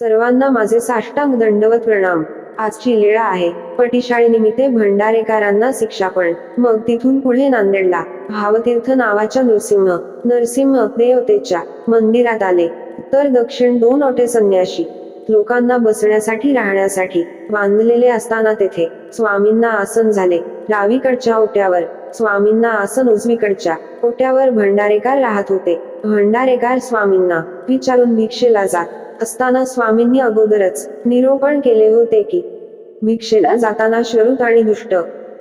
सर्वांना माझे साष्टांग दंडवत प्रणाम. आजची लीळा आहे. पटीशाळेनिमित्ते भंडारेकरांना शिक्षापण मग तिथून पुढे नांदेडला. भावतीर्थ नावाच्या नृसिंह नरसिंह देवतेच्या मंदिरात आले. तर दक्षिण दोन ओटे संन्याशी. लोकांना बसण्यासाठी राहण्यासाठी. बांधलेले असताना तेथे. स्वामींना आसन झाले. डावीकडच्या ओट्यावर. स्वामींना आसन उजवीकडच्या ओट्यावर भंडारेकार राहत होते. भंडारेकार स्वामींना विचारून भिक्षेला जात. असताना स्वामींनी अगोदरच निरोपण केले होते की भिक्षेला जाताना शरूत आणि दुष्ट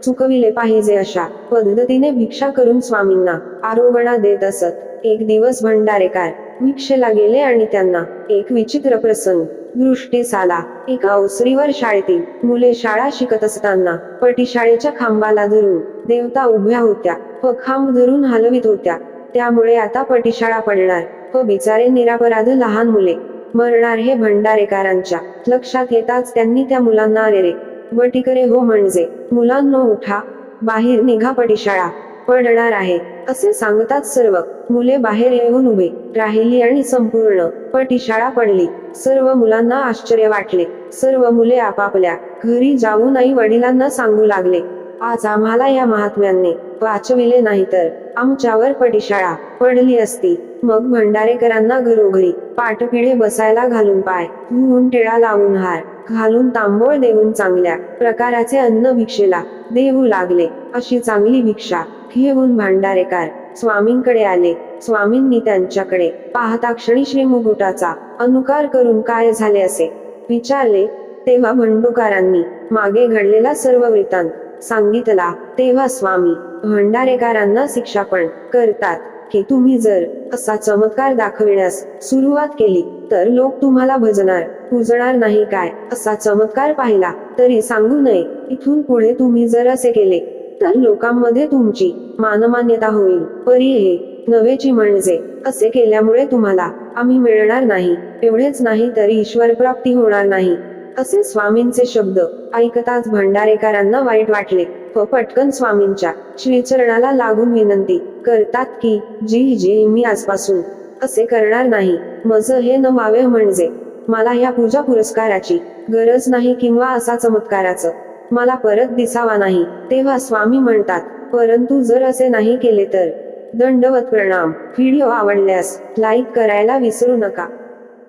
चुकविले पाहिजे अशा पद्धतीने भिक्षा करून स्वामींना आरोगणा देत असत. एक दिवस भंडारेकार भिक्षेला गेले आणि त्यांना एक विचित्र प्रसंग दृष्टीस आला एका ओसरीवर शाळेतील मुले शाळा शिकत असताना पटीशाळेच्या खांबाला धरून देवता उभ्या होत्या व खांब धरून हलवित होत्या. त्यामुळे आता पटीशाळा पडणार व बिचारे निरापराध लहान मुले मरणार हे भंडारेकरांच्या लक्षात येताच त्यांनी त्या मुलांना अरे रे वटिकरे हो म्हणजे मुलांनो उठा बाहेर निघा पटिशाळा पडणार आहे असे सांगतात सर्व. मुले बाहेर येऊन उभे राहिली आणि संपूर्ण पटिशाळा पडली. सर्व मुलांना आश्चर्य वाटले. सर्व मुले आपापल्या घरी जाऊन आई वडिलांना सांगू लागले आज आम्हाला या महात्म्यांनी वाचविले नाही तर आमच्यावर पटिशाळा पडली असती. मग भंडारेकरांना घरोघरी पाठपिढे बसायला घालून पाय. धुवून टिळा लावून हार. घालून तांबोळ देऊन चांगल्या प्रकाराचे अन्न भिक्षेला देऊ लागले. अशी चांगली भिक्षा घेऊन भांडारेकार स्वामींकडे आले. स्वामींनी त्यांच्याकडे पाहता क्षणी श्री मुकुटाचा अनुकार करून काय झाले असे विचारले. तेव्हा भंडुकारांनी मागे घडलेला सर्व वृत्तांत सांगितला. तेव्हा स्वामी भंडारेकरांना शिक्षापण करतात. की तुम्ही जर असा चमत्कार दाखविण्यास सुरुवात केली तर लोक तुम्हाला भजणार पूजणार नाही काय? असा चमत्कार पाहिला तरी सांगू नये इथून पुढे तुम्ही जर असे केले तर लोकांमध्ये तुमची मानमान्यता होईल. परी हे नवेची म्हणजे असे केल्यामुळे तुम्हाला आम्ही मिळणार नाही एवढेच नाही तरी ईश्वर प्राप्ती होणार नाही. असे स्वामींचे शब्द ऐकताच भंडारेकरांना वाईट वाटले. प पटकन स्वामींच्या श्रीचरणाला लागून विनंती करतात की जी जी मी आजपासून असे करणार नाही मज हे न व्हावे म्हणजे मला ह्या पूजा पुरस्काराची गरज नाही किंवा असा चमत्काराचं मला परत दिसावा नाही तेव्हा स्वामी म्हणतात परंतु जर असे नाही केले तर दंडवत प्रणाम. व्हिडिओ आवडल्यास लाईक करायला विसरू नका.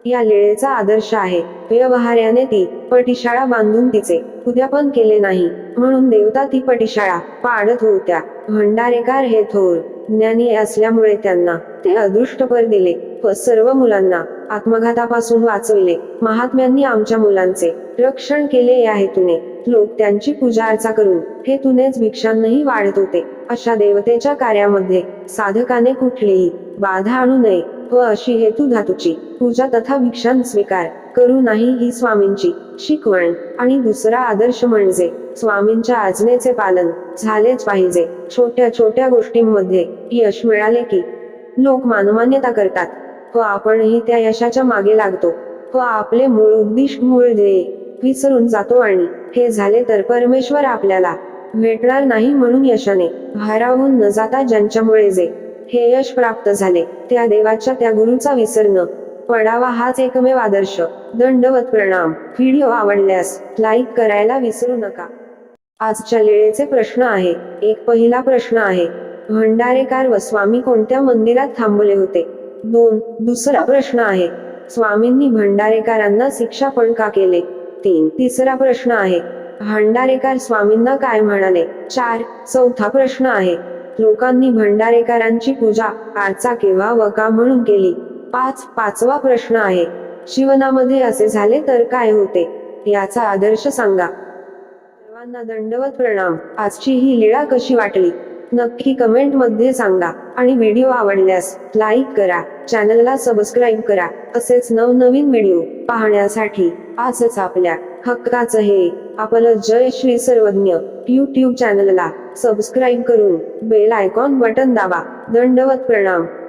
या लेळेचा आदर्श आहे. व्यवहार्याने ती पटिशाळा बांधून तिचे उद्यापन केले नाही. म्हणून देवता ती पटिशाळा पाडत होत्या. भंडारेकार हे थोर ज्ञानी असल्यामुळे त्यांना ते अदृष्टपर दिले. व सर्व मुलांना आत्मघातापासून वाचविले. महात्म्यांनी आमच्या मुलांचे रक्षण केले या हेतूने. लोक त्यांची पूजा अर्चा करून हेतूनेच भिक्षांनाही वाढत होते. अशा देवतेच्या कार्यामध्ये साधकाने कुठलीही बाधा आणू नये. व अशी हेतू धातूची पूजा तथा भिक्षां स्वीकार. करू नाही ही स्वामींची शिकवण. आणि दुसरा आदर्श म्हणजे स्वामींच्या आज्ञेचे पालन झालेच पाहिजे. छोट्या छोट्या गोष्टींमध्ये यश मिळाले की लोक मानमान्यता करतात. व आपणही त्या यशाच्या मागे लागतो. व आपले मूळ उद्दिष्ट मूळ ध्येय विसरून जातो आणि हे झाले तर परमेश्वर आपल्याला भेटणार नाही म्हणून यशाने भारावून न जाता ज्यांच्यामुळे जे हे यश प्राप्त झाले. त्या देवाच्या त्या गुरुचा विसर न पडावा हाच एकमेव आदर्श. दंडवत प्रणाम. व्हिडिओ आवडल्यास लाईक करायला विसरू नका. आजच्या लेळेचे प्रश्न आहे. एक पहिला प्रश्न आहे. भंडारेकार व स्वामी कोणत्या मंदिरात थांबले होते? दोन. दुसरा प्रश्न आहे. स्वामींनी भंडारेकरांना शिक्षा पण का केले? तीन. तिसरा प्रश्न आहे. भंडारेकार स्वामींना काय म्हणाले? चार. चौथा प्रश्न आहे. लोकांनी भंडारेकरांची पूजा आरचा केव्हा व का म्हणून केली. पाच पाचवा प्रश्न आहे. शिवनामध्ये असे झाले तर काय होते? याचा आदर्श सांगा. सर्वांना दंडवत प्रणाम. आजची ही लीळा कशी वाटली? नक्की कमेंटमध्ये सांगा. आणि व्हिडिओ आवडल्यास लाईक करा. चॅनलला सबस्क्राईब करा. असेच नवनवीन व्हिडिओ पाहण्यासाठी आजच आपल्या हक्काच हे आपलं जय श्री सर्वज्ञ. यूट्यूब चॅनलला सबस्क्राईब करून बेल आयकॉन बटन दाबा. दंडवत प्रणाम.